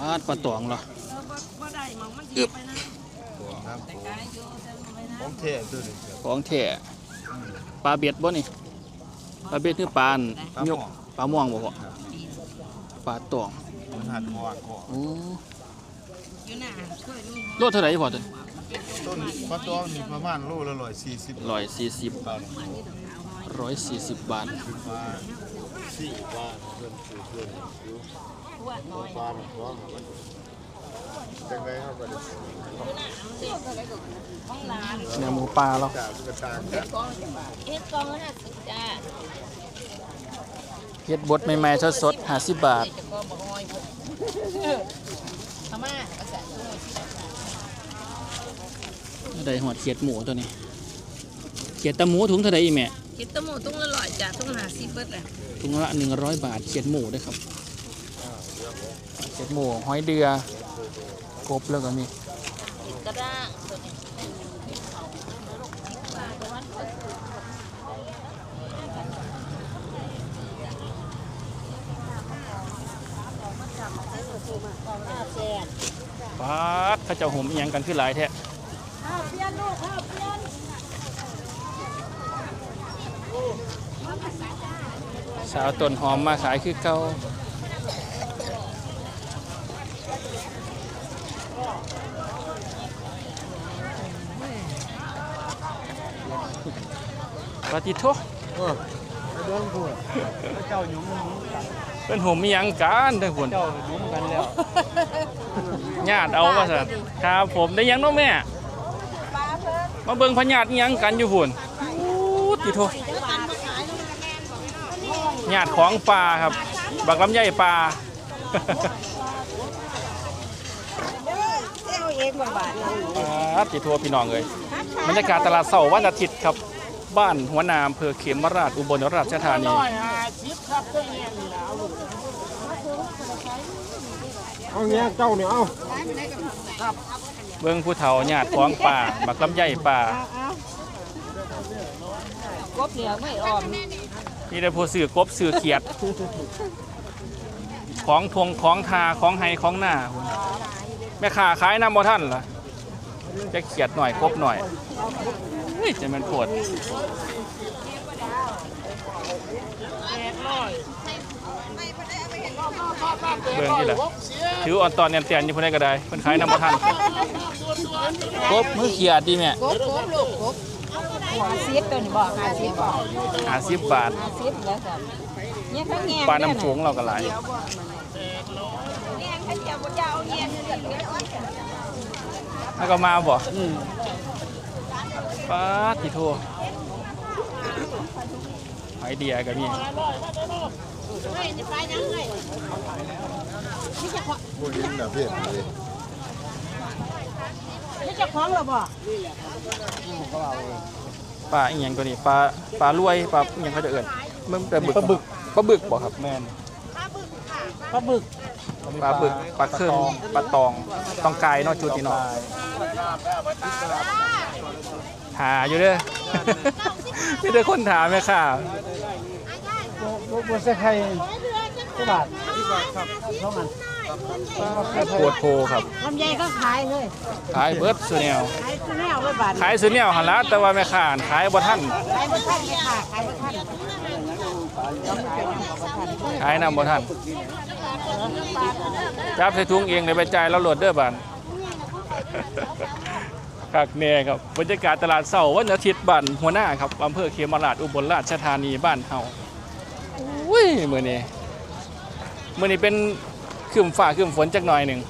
ปาดปลาตองเหรอเออบ่บ่ได้หมองมันสิไปนะครับแต่กายอยู่แต่บ่ไปนะของเทตัวนี้ครับของแท้ปลาเบ็ดบ่นี่ปลาเบ็ดคือปลาอันยกปลาม่วงบ่พ่อปลาตองมันหัดคอคอโอ้อยู่น่ะเคยมีโลเท่าไหร่พ่อตัวต้นปลาตองนี่ประมาณโลละร้อยสี่สิบร้อยสี่สิบปลาร้อย สี่บบานเพื่อนคือเพื่อนอยู่หัวน้านร้องมันจังไรเขาก็ได้เนื้อหมูปลาเราจากกระตางกันเฮ็ดกองละ50จ้าเฮ็ดบดใหม่ๆสดๆห้าสิบบาทจะก็บ่ฮ้อยบ่ทำมาก็ใส่ถุงได้หอดเขียดหมูตัวนี้ เขียดตะหมูถุงเท่าไหร่อีแม่ คิดตะหมูตุ้งละร้อยจ้าตุ้ง50เบิดแหละถุงละหนึ่งร้อยบาทเขียดหมูด้วยครับเขียดหมูหอยเดือกบแล้วก็มีคิดกระด้างตัวนี้แซ่บปาดเข้าเจ้าห่มอิหยังกันขึ้นหลายแท้ข้าวเปลี่ยนลูกข้าวเปลี่ยน สาวต้นหอมมาขายคือเก่าปฏิโทเออไปเดินพูดเจ้าหยุ่มเป็นห่มอิหยังกันทั้งคนเจ้าหยุ่มกันแล้วญาติเอาว่าสันครับผมได้หยังเน้องแม่ มาเบิ่งพญาติอิหยังกันอยู่พุ่นอู้ติโทญาติของปลาครับ บักลำไยปลาเอาเองบาบาทเราปลาติโทพี่น้องเลยบรรยากาศตลาดเสาร์วันอาทิตย์ครับบ้านหัวนาอำเภอเขมราชอุบลราชธานีเอาเงี้ยเจ้าเนี่ยเอาเบิ่งผู้เฒ่าญาติของปลาบักลำไยปลากบเหนียวไม่อ่อม นี่ได้ผู้สื่อกบสื่อเขียด ของทวงของทาของไฮของหน้าพุ่นแม่ค้าขายน้ำบ่ท่านเหรอจะเขียดหน่อยกบหน่อยเฮ้ยจะมันปวดเบิ่งที่ละถืออ่อนตอนเนียนเตียนอยู่พนได้ก็ได้เพิ่นขายน้ำบ่ท่านกบมือเขียดดีแม่กบกบลูกกบหาซิป ตัวนี้บอกหาซิปบอกหาสิบบาทหาซิปแล้วครับเนี่ยข้างแง่ปลาน้ำโขงเราก็หลายเนี่ยข้างเจียวบ่ยาวเย็นเดือดแล้วก็มาบ่ป้าดที่โทไอเดียก็มีเฮ้ยจะไปยังไงพูดยินแบบเพี้ยนเลยนี่จะคล้องหรอบ่ ปลาอีหยังก็นี่ปลาปลารวยปลาอีหยังเขาจะเอิ้นมันแต่บึกปลาบึก ปลาบึกบ่ครับแม่นปลาบึกปลาบึกปลาเครื่องปลาตองตองกายเนาะจุดนี่เนาะหาอยู่เด้อมีแต่คนถามแม่ค่ะบนเส้นไข่ก็บาทที่บาทครับเท่านั้น ปวดโพครับลำไยก็ขายเลย ขายเบิร์ดสุแนวขายแนวเลยบาทขายสุแนวหันละแต่ว่าแม่ค้าขายบ่ทันขายบ่ทันเลยค่ะขายบ่ทันขายนำบ่ทันจับใส่ถุงเองเลยไปจ่ายแล้วโหลดเด้อบานคักแน่ครับบรรยากาศตลาดเสาร์วันอาทิตย์บ้านหัวหน้าครับอำเภอเขมราชอุบลราชธานีบ้านเฮาอุ้ยมื้อนี้มื้อนี้เป็น ครึมฟ้าครึมฝนจักหน่อยหนึ่ง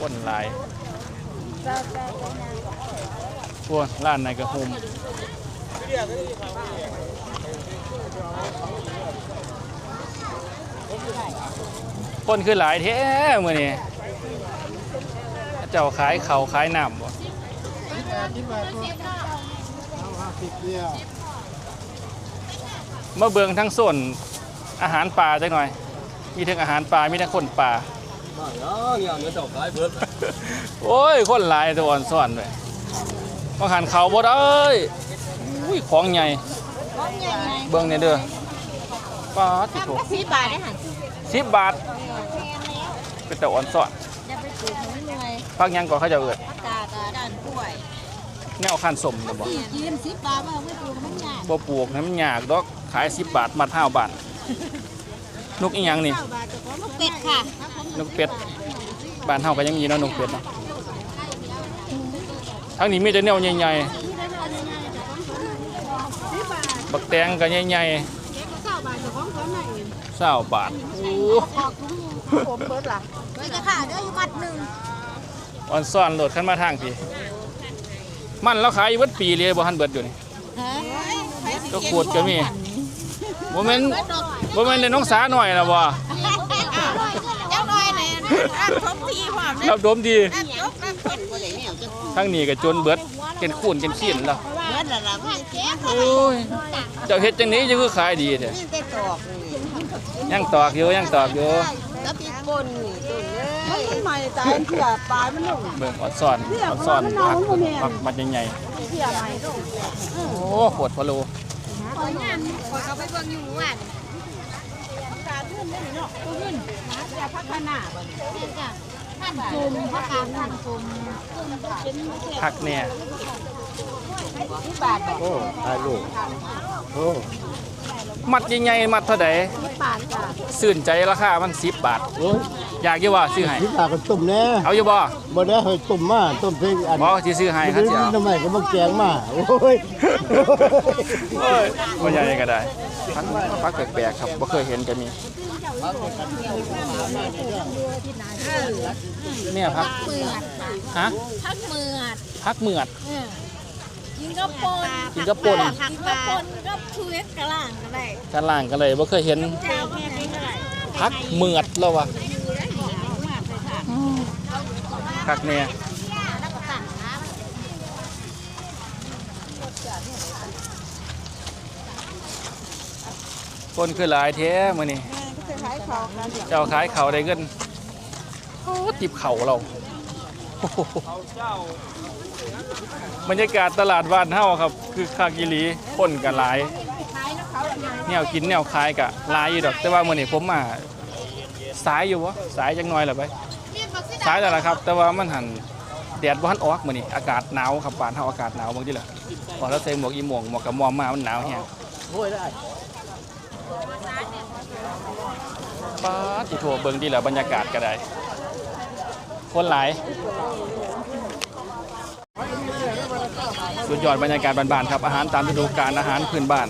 ฝนลายพวกร้านไหนก็โฮมคนคือหลายแท้มื้อนี้เจ้าขายเขาขายน้ำบ่ที่บาเบเดียวมาเบิงทั้งส่วนอาหารป่าจักหน่อย มีทั้งอาหารป่ามีทั้งคนป่ามาเนาะเงี้ยเงินเจ้าขายเบิดโอ้ย คนหลายตัวอ่อนซ่อนเลยมาหันเขาบ่ได้อุ้ยของใหญ่ของใหญ่เบิ่งเนี่ยเด้อป้าดติโถสี่บาทได้หันสิบบาทเป็นแต่อ่อนสอนอย่าไปปลูกมันเหนื่อยพักหยังก่อนเขาจะเอิดผักกาดด้านกล้วยแนวคันสมนะบอกกินสิบบาทว่าไม่ปลูกมันยากบ่ปลูกนะมันยากดอกขายสิบบาทมาเท่าบาท นกอีหยังนี่เก้าบาทจะของเป็ดค่ะนกเป็ด บ้านเฮาก็ยังมีเนาะนกเป็ดเนาะทั้งนี้มีแต่แนวใหญ่ๆบักแตงก็ใหญ่เก้าบาทจะของเขาไหนๆ20บาทโอ้ผมเบิดล่ะเฮ้ยจะขาดเด้ออยู่มัดหนึ่งอ่อนซ่อนโหลดขึ้นมาทางพี่ มันแล้วขายอยู่เบิดปีเลยบ่ทันเบิดอยู่นี่ฮะก็ขวดก็มีบ่แม่น บ่แม่นได้น้องสาหน่อยล่ะบ่เจ้าน้อยเนี่ยอันทบทีความเนี่ยครับดมดีอันยกอันทบบ่ได้แนวจะทั้งนี้ก็จนเบิดเกินคูนเกินขี้นแล้วเบิดละล่ะพี่แจ๊คโอ้ยเจ้าเฮ็ดจังนี้จะคือขายดีแท้นี่แต่ตอกนี่ยังตอกอยู่ยังตอกอยู่แล้วปีกนนี่ตุ่นเลยมันใหม่ตายเผื่อปลายมันลงเบิ่งออดซ่อนออดซ่อนผักผักมัดใหญ่เผื่อใหม่ลงๆโอ้โหดพะโลคอยงานคอยเขาไปเบิ่งอยู่วันการ เพื่อนได้เนาะตัวขึ้นมาจะพัฒนาบ่นี่จ้ะท่านคุมพักกลารท่านคุมคุมเป็นผักเนี่ยที่บาทโอ้ถ่ายรูปโอ้มัดใหญ่ๆมัดเท่าใดที่บาทจ้ะซื่นใจราคามัน10บาทอยากยู่บ่ซื้อให้ที่ตากันตุ่มแน่เอาอยู่บ่บ่ได้ให้ตุ่มมาตุ่มเพลงอันบ่สิซื้อให้ครับไม่สิได้าทำไมก็มาแกงมาโอ้ยโอ้ยบ่ใหญ่ก็ได้ ผักผักแปลกๆครับบ่เคยเห็นก็มีเนี่ยผักเมือดฮะพักเมือดผักเหมือดกินกระปนกินกระป่นกินกระปนก็ชูเล็กกระล่างก็ได้ชั้นล่างก็เลยบ่เคยเห็นเจ้าแค่นี้ก็ได้ผักเหมือดแล้ววะผักเนี่ย คนคือหลายแท้มื้อนี้เจ้าขายเขาวได้เงินโอ้จิบเข่าเราโอ้โหบรรยากาศตลาดบ้านเฮาครับ คือคากิลีคนกันหลายแนวกินแนวขายกะหลายอยู่ดอก แต่ว่ามื้อนี้ผมมาสายอยู่วะสายจังน้อยล่ะไปสายแล้วล่ะครับ แต่ว่ามันหันแดดบ่ทันออกมื้อนี้อากาศหนาวครับบ้านเฮาอากาศหนาวบางทีล่ะพอเราใส่หมวกอีหม่วงหมวกกับหมอมมามันหนาวแฮงโอ้ยได้ ป๊าดสิโทรเบิ่งดีแล่ะบรรยากาศก็ได้ คนหลาย สุดยอดบรรยากาศบ้านๆครับ อาหารตามฤดูกาลอาหารพื้นบ้าน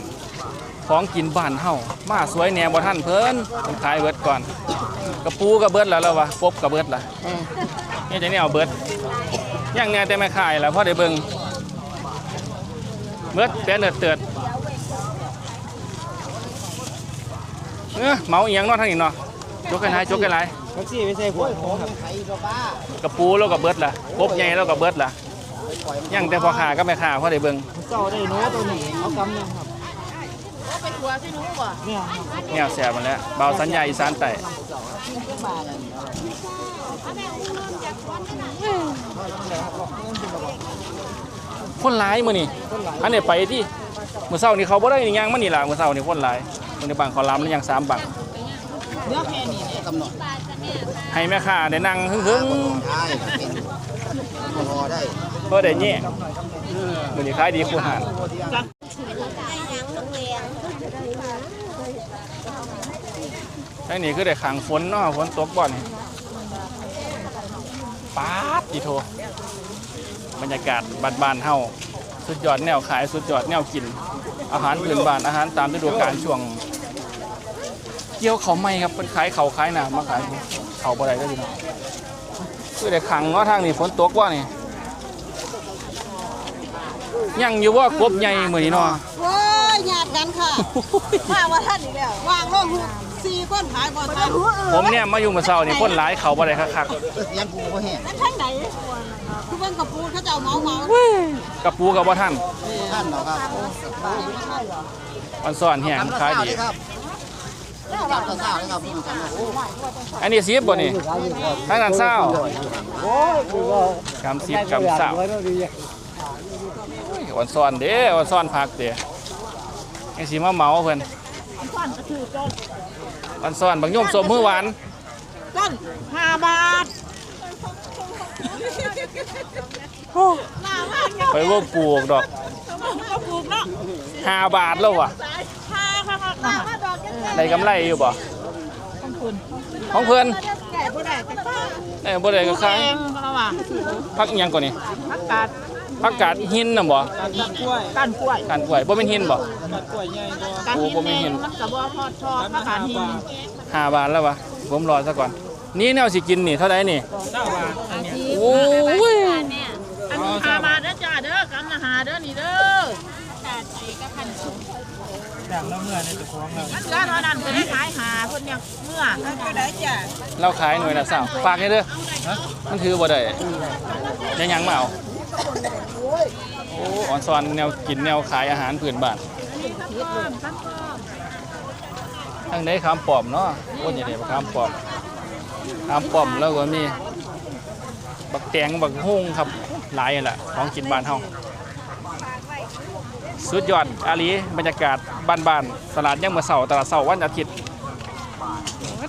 ของกินบ้านเฮามาสวยแหนบ่ทันเพิ่นผมขายเบิดก่อนกระปูก็เบิดแล้วแล้ววะปบก็เบิดละนี่จะนี่เอาเบิดยังแน่แต่ไม่ขายแล้วพอได้เบิ่งเบิดแต่เนือดเตือด เอ้อเมาอีหยังเนาะทางนี้เนาะจกกันหลายจกกันหลายแท็กซี่ไม่ใช่พวกผมครับกระปูแล้วก็เบิดละปบใหญ่แล้วก็เบิดละยังแต่พอขาก็ไม่ขาพอได้เบิ่งเจ้าได้เนื้อตัวนี้เอากำนึงครับไปครัวที่นู้นบ่เนี่ยแนวแสบมันแล้วเบาสัญญาอีสานใต้คนหลายมื้อนี่อันนี้ไปที่มื้อเช้านี่เขาบ่ได้นี่ยังมันนี่ล่ะมื้อเช้านี่คนหลาย มื้อนี้บางเขาลำแล้วยังสามบังเนื้อแค่นี้เนี่ยกำหนดให้แม่ค้าได้นั่งหึ่งได้เป็นพอได้ๆบ่ได้แย่งมื้อนี้ขายดีคูณหารทางนี้คือได้ขังฝนเนาะฝนตกบ่นี่ป๊าดอีโท บรรยากาศบ้านๆเฮาสุดยอดแนวขายสุดยอดแนวกิน อาหารพื้นบ้านอาหารตามฤดูกาลช่วง เกี่ยวเขาวไหม่ครับเป็นขายเขาวขายหนามาขายเขาบ่ได้ก็ดีเนาะคือได้ขังเนาะทางนี้ฝนตกว่านี่ยังอยู่ว่ากบใหญ่มื้อนี้เนาะโอ้ยญาติกันค่ะว่าว่าท่านอีกแล้ววางโลก สี่คนขายบ่ทันผมเนี่ยมาอยู่เมื่อเช้านี่คนหลายเขาบ่ได้คักยังกูก็แห้งนั่นทั้งไหนคือเบิ่งกับปูเขาจะเอาเมาเมาๆกระปูกับบ่ทันท่านเหรอครับมันซ่อนแห้งขายดีครับรับกระซ่าเลยครับพี่กันโอ้อันนี้10บ่นี่ทางนั้นเศร้าโอ้ยกูก็กำ10กำเศร้าอ่อนซ่อนเด้อ่อนซ่อนผักเด้ไอ้สิมาเหมาเพิ่นฟันก็คือต้น อันซ้อนบางโยมสมมือหวานต้นห้าบาทห้าบาทเนาะไปว่าปลูกดอกก็ปลูกเนาะห้าบาทแล้ววะห้าค่ะห้าดอกได้กำไรอยู่บ่ของคุณของเพื่อนแก่ผู้ใดแต่ข้าได้บ่ได้ก็ผู้ขายเองเขาว่าพักอิหยังก่อนนี่ผักกาด ผักกาดหินน่ะบ่ก้านกล้วยการกล้วยบ่เป็นหินบ่การโอ้หินผมไม่เห็เอนงมันกระบอกทอดทอดผักกาดหินห้าบาทแล้ววะผมรอซะก่อน นี่แนวสิกินนี่เท่าไหร่นี่โอ้ยอันนี้ห้าบาทเด้อจ้าเด้อกำละหาเด้อนี่เด้ออย่างละเมื่อในตัวของเรามันก็เท่านั้นเพิ่นได้ขายหาเพิ่นยังเมื่อก็ได้จ้ะเราขายหน่วยละสามฝากให้เด้อมันถือบ่ได้ยังยังมาเอา โอ้ออนซอนแนวกินแนวขายอาหารพื้นบ้านทางไหนขามปอมเนาะโอ้ยนี่ขามปอมขามปอมแล้วก็มีบักแตงบักฮุ้งครับหลายนั่นแหละของกินบ้านเฮาสุดยอดอาลีบรรยากาศบ้านๆตลาดยังมื้อเสาร์ตลาดเสาร์วันอาทิตย์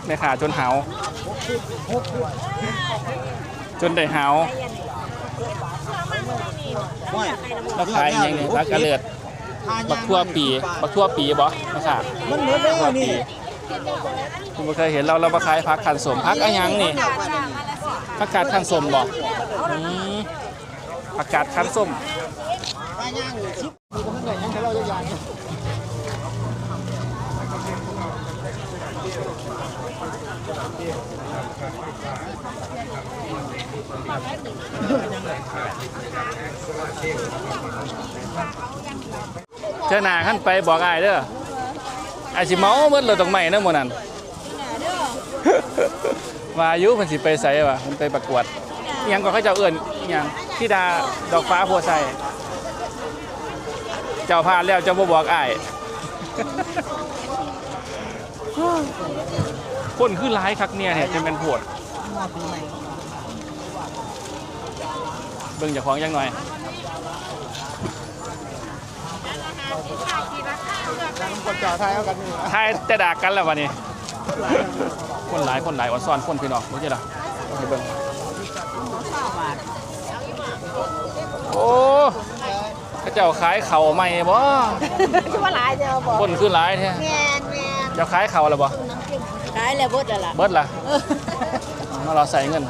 แม่ค้าจนหาวจนได้หาว เราขายอยังนี่รักกระเลือดบักทั่วปีบักทั่วปีบ่นะครับมันเหมือนแล้วทั่วนี่ปีคุณบ่เคยเห็นเราเรามาขายผักขันสมผักอะหยังนี่ผักกาดขันสมบ่อืมผักกาดขันส้ม เล่าอย่างนี้เจ้าหน้าขั้นไปบอกอ้ายเด้ออาจสิเมาเบิดเลยตรงใหม่นะหมื้อนั้นว่าอายุเพิ่นสิไปไสวะเพิ่นไปประกวดอิหยังก็เขาเจ้าเอิ้นอิหยังธิดาดอกฟ้าโพไซเจ้าพลาดแล้วเจ้าบ่บอกอ้ายคนคือหลายคักเนี่ยเนี่ยจะเป็นโพด เบิ่งเจ้าของจังหน่อยคนจ่าไทยเอากันนี่ทายแต่ด่ากันแล้ววันนี้ คนหลายคนหลายอ่อนซ้อนคนพี่น้องรู้จักล่ะไปเบิ่งโอ้เขาเจ้าขายเข่าวใหม่บ่คือว่าหลายเจ้าบอกคนคือหลายแท้แม่นแม่นเจ้าขายเข่าวแล้วบ่ขายแล้วเบิดแล้วล่ะเบิดล่ะมาเราใส่เงิน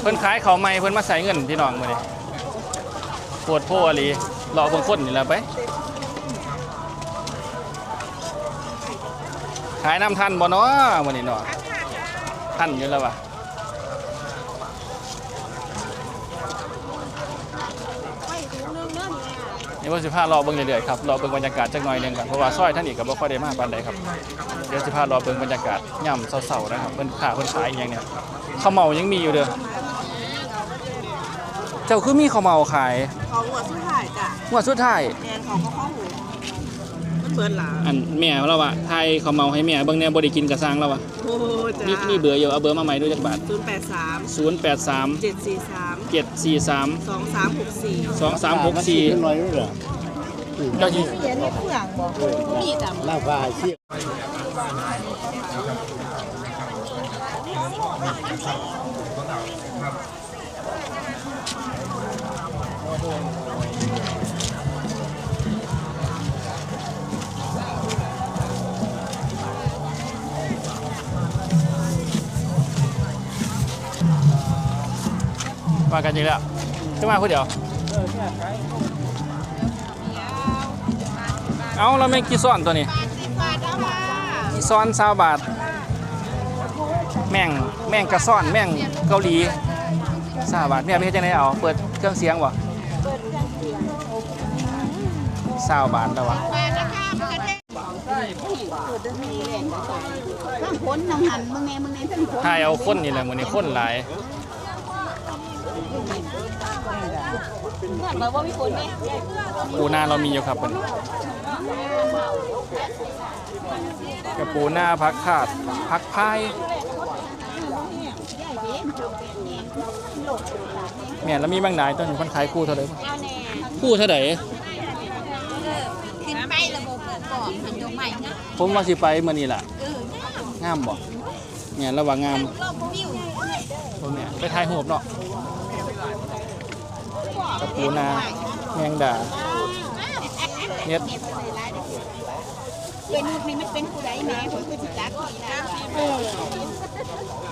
เพิ่นขายเขาวใหม่เพิ่นมาใส่เงินพี่น้องมื้อนี้ปวดโพอลีรอเบิ่งคนนี่แหละไปขายน้ำทันบ่เนาะมื้อนี้เนาะทันอยู่แล้ววะนี่ว่าสิพารอเบิ่งเรื่อยๆครับรอเบิ่งบรรยากาศจักหน่อยหนึงก่อนเพราะว่าซอยท่านอีกก็บ่ค่อยได้มาปานใดครับเดี๋ยวสิพารอเบิ่งบรรยากาศย่ำเช้าๆนะครับเพิ่นค้าเพิ่นขายอหยังเนี่ย ข้าวเมายังมีอยู่เด้อเจ้าคือมีข้าวเมาขายของหัวสุดท้ายจ้ะงวดสุดท้ายแม่นของข้าวหูมันเบิดหลาอันแม่เราอะไทยข้าวเมาให้แม่เบิ่งแน่บ่ได้กินกระซังแล้วอะโอ้จ้ะมีมีเบอร์อยู่เอาเบอร์มาใหม่ด้วยจักบาทศูนย์แปดสาม083 เจ็ดสี่สาม743 สองสามหกสี่สองสามหกสี่เป็นร้อยด้วยเหรอเจ้าจีเขียนในเครื่องบอกมีจ้ะ หน้าฟ้าเชี่ย มากันจริงแล้วขึ้นมาคนเดียว เอาเราไม่กี่ซ้อนตัวนี้สิบบาทเอามากี่ซ้อนซาวบาท แม่งแม่งกระซ้อนแม่งเกาหลีซาบาทเนี่ยไม่ใช่จังไดเอาเปิดเครื่องเสียงวะซาบาทแล้ววะทั้งผลน้ำหันมึงแน่มึงแน่ทั้งผลถ่ายเอาคนนี่แหละมือนี้คนหลายเพื่อนบอกว่ามีผลไหมปูนาเรามีอยู่ครับมันกระปูหน้าพักขาดพักพาย แม่นแล้วมีบางหลายต้นคนขายคู่เท่าไหร่เอาแน่คู่เท่าไหร่ขึ้นไประบบก่อนหันยกใหม่นะผมว่าสิไปมื้อนี้ล่ะเอองามบ่แม่นระหว่างงามรอบวิวบ่แม่นไปถ่ายรูปเนาะกระปูนาแมงดาเน็ดเป็นนี่มันเป็นผู้ใดแม่ผมคือสิจักทีนะจะหลอมดีได้เหรอ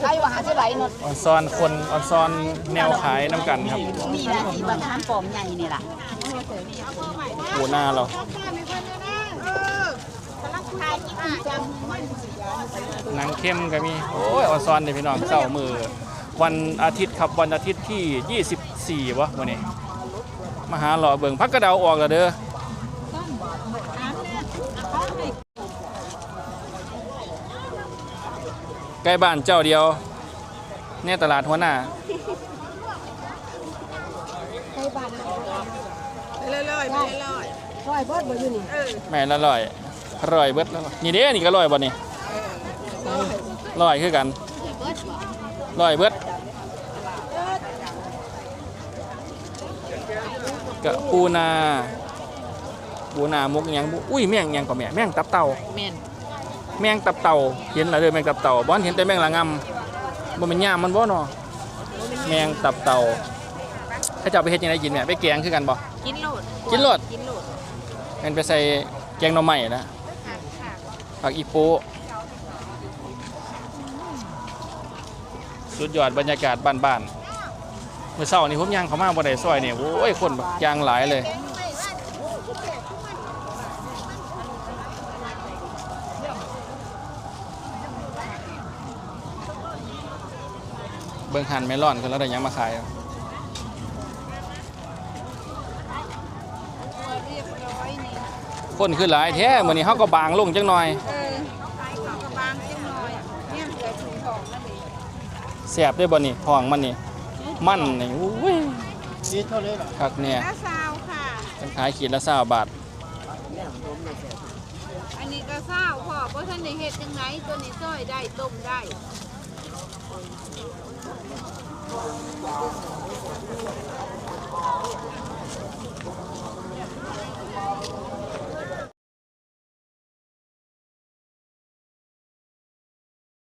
ใครว่าหาเท่าไหร่เนาะออนซอนคนออนซอนแนวขายน้ำกันครับมีนะที่บ้านทานปอมใหญ่นี่ล่ะปูนาเราหนังเข้มก็มี โอ้ยออนซอนเดี๋ยวพี่น้องเสาร์มือ วันอาทิตย์ครับวันอาทิตย์ที่ 24วะวันนี้ มาหาหล่อเบิ่งพักกระเดาออกแล้วเด้อ ใกล้บ้านเจ้าเดียวเนี่ยตลาดหัวหน้าร้อยบอดบ่อยู่นี่แม่นละร่อยอร่อยเบิดแล้วนี่เด้นี่ก็ร่อยบ่นี่ร่อยคือกันร่อยเบิดกะปูนาปูนามุกหยังบุอุ้ยแม่งหยังก็แม่แม่งตับเต่าแม่น แม่งตับเต่าเห็นแล้วเด้อแม่งตับเต่าบ่เห็นแต่แม่งละงำบ่เป็นย่ามมันบ่เนาะแม่งตับเต่าถ้าเจ้าไปเฮ็ดจังไดกินแม่ไปแกงคือกันบ่กินโหลดกินโลดกินโหลดมันไปใส่แกงหน่อไม้นะผักอีโปะสุดยอดบรรยากาศบ้านๆเมื่อเช้านี้ผมย่างเขามาบ่ได้ซอยเนี่ยโอ้ยคนแบบยางหลายเลย เบิ่งหันเมลอนกันแล้วได้หยังมาขายอะเรียบร้อยนี่คนคือหลายแท้มื้อนี้เฮาก็บางลงจังหน่อยเออขายของกับบางจังหน่อยเนี่ยเหลือถุงทองนั่นเองแซ่บได้บ่นี่ทองมันนี่ มันนี่อุ้ยนี่เท่าไหร่ล่ะคักเนี่ยละซาวค่ะเป็นขายขีดละ20บาท อันนี้ก็ซาวพอเพราะท่านได้เฮ็ดจังไหนตัวนี้ซอยได้ต้มได้ Thank you.